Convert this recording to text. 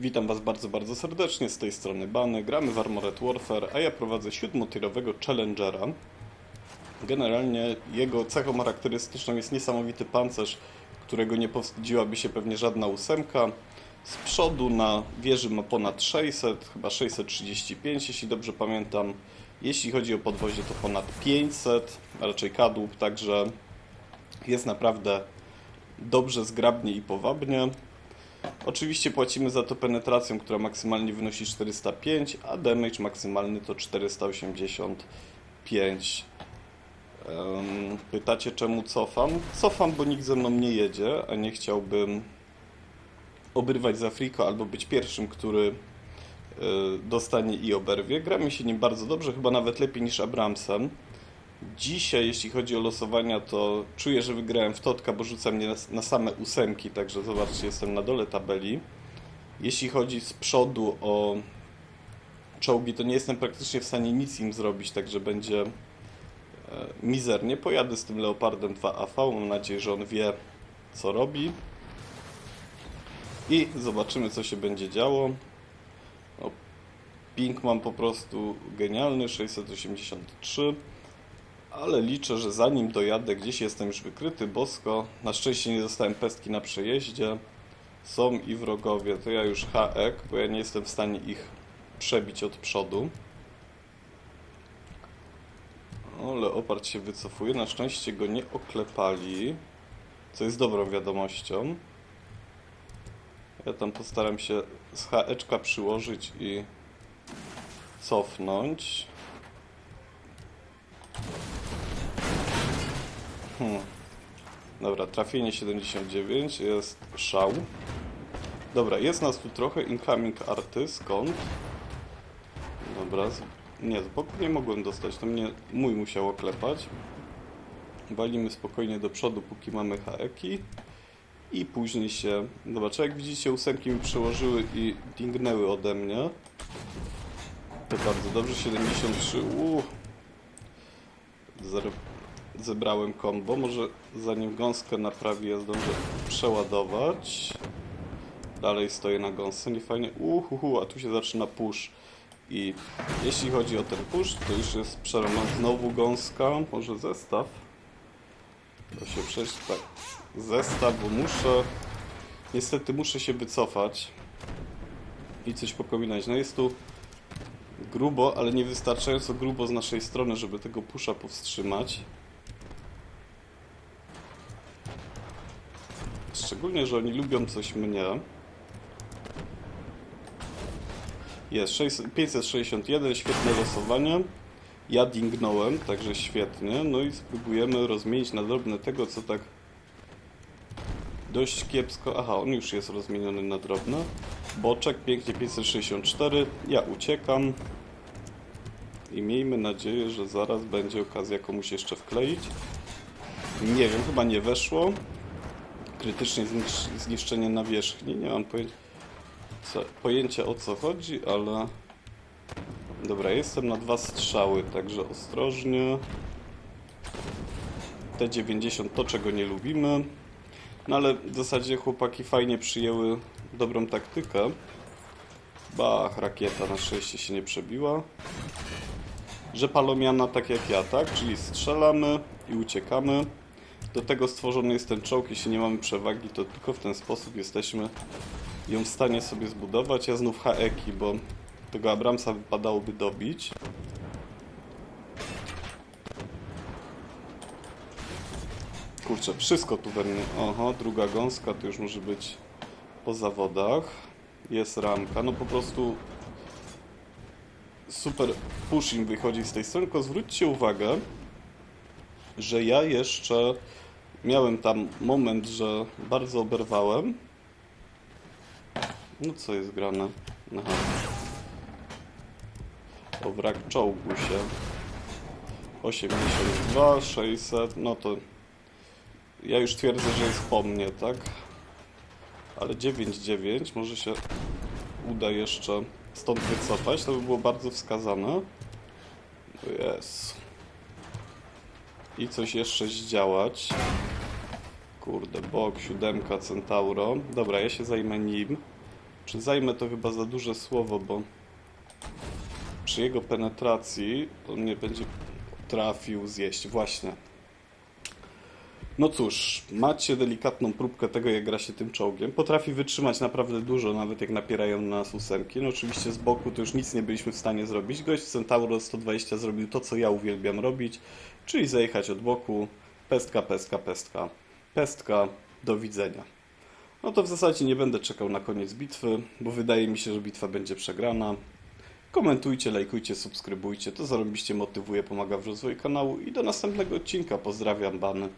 Witam Was bardzo, bardzo serdecznie, z tej strony Bany, gramy w Armored Warfare, a ja prowadzę siódmotierowego Challengera. Generalnie jego cechą charakterystyczną jest niesamowity pancerz, którego nie powstydziłaby się pewnie żadna ósemka. Z przodu na wieży ma ponad 600, chyba 635 jeśli dobrze pamiętam. Jeśli chodzi o podwozie to ponad 500, a raczej kadłub, także jest naprawdę dobrze, zgrabnie i powabnie. Oczywiście płacimy za to penetracją, która maksymalnie wynosi 405, a damage maksymalny to 485. Em, Pytacie czemu cofam? Cofam, bo nikt ze mną nie jedzie, a nie chciałbym obrywać za friko albo być pierwszym, który y, dostanie i oberwie. Gra mi się nim bardzo dobrze, chyba nawet lepiej niż Abramsem. Dzisiaj, jeśli chodzi o losowania, to czuję, że wygrałem w Totka, bo rzuca mnie na, same ósemki, także zobaczcie, jestem na dole tabeli. Jeśli chodzi z przodu o czołgi, to nie jestem praktycznie w stanie nic im zrobić, także będzie e, mizernie. Pojadę z tym Leopardem 2AV, mam nadzieję, że on wie, co robi. I zobaczymy, co się będzie działo. O, ping mam po prostu genialny, 683 ale liczę, że zanim dojadę, gdzieś jestem już wykryty bosko. Na szczęście nie dostałem pestki na przejeździe. Są i wrogowie, to ja już haek, bo ja nie jestem w stanie ich przebić od przodu. O, Leopard się wycofuje, na szczęście go nie oklepali, co jest dobrą wiadomością. Ja tam postaram się z haeczka przyłożyć i cofnąć. Hmm. Dobra, trafienie 79, jest szał. Dobra, jest nas tu trochę, incoming arty, skąd? Dobra, nie, z boku nie mogłem dostać, to mnie mój musiał oklepać. Walimy spokojnie do przodu, póki mamy haeki. I później się... Zobaczcie, jak widzicie, ósemki mi przełożyły i dingnęły ode mnie. To bardzo dobrze, 73, uuu. Zero zebrałem combo. Może zanim gąskę naprawię, ja zdążę przeładować. Dalej stoję na gąsce, nie fajnie. Uhuhu, a tu się zaczyna push. I jeśli chodzi o ten push, to już jest przerwana znowu gąska. Może zestaw? To się przejść tak. Zestaw, bo muszę. Niestety muszę się wycofać i coś pokombinować. No jest tu grubo, ale nie wystarczająco grubo z naszej strony, żeby tego pusza powstrzymać. Szczególnie, że oni lubią coś mnie. Jest 600 561, świetne losowanie. Ja dingnąłem, także świetnie. No i spróbujemy rozmienić na drobne tego, co tak dość kiepsko. Aha, on już jest rozmieniony na drobne. Boczek, pięknie 564. Ja uciekam. I miejmy nadzieję, że zaraz będzie okazja komuś jeszcze wkleić. Nie wiem, chyba nie weszło krytycznie zniszcz, zniszczenie nawierzchni. Nie mam pojęcia, co, pojęcia o co chodzi, ale... Dobra, jestem na dwa strzały, także ostrożnie. T90 to, czego nie lubimy. No ale w zasadzie chłopaki fajnie przyjęły dobrą taktykę. Bach, rakieta na szczęście się nie przebiła. Że palomiana tak jak ja, tak? Czyli strzelamy i uciekamy. Do tego stworzony jest ten czołg, jeśli nie mamy przewagi, to tylko w ten sposób jesteśmy ją w stanie sobie zbudować. Ja znów haeki, bo tego Abramsa wypadałoby dobić. Kurczę, wszystko tu we mnie. Oho, druga gąska, to już może być po zawodach. Jest ramka, no po prostu super push im wychodzi z tej strony, tylko zwróćcie uwagę, że ja jeszcze miałem tam moment, że bardzo oberwałem. No co jest grane? Aha. O wrak czołgu się. 82, 600, no to ja już twierdzę, że jest po mnie, tak? Ale 9,9 może się uda jeszcze stąd wycofać, to by było bardzo wskazane. Jest i coś jeszcze zdziałać. Kurde, bok, siódemka, Centauro. Dobra, ja się zajmę nim. Czy zajmę to chyba za duże słowo, bo przy jego penetracji on nie będzie trafił zjeść. Właśnie. No cóż, macie delikatną próbkę tego, jak gra się tym czołgiem. Potrafi wytrzymać naprawdę dużo, nawet jak napierają na nas ósemki. No oczywiście z boku to już nic nie byliśmy w stanie zrobić. Gość w Centauro 120 zrobił to, co ja uwielbiam robić, czyli zajechać od boku. Pestka, pestka, pestka. Pestka, do widzenia. No to w zasadzie nie będę czekał na koniec bitwy, bo wydaje mi się, że bitwa będzie przegrana. Komentujcie, lajkujcie, subskrybujcie. To zarobiście motywuje, pomaga w rozwoju kanału i do następnego odcinka. Pozdrawiam, bany.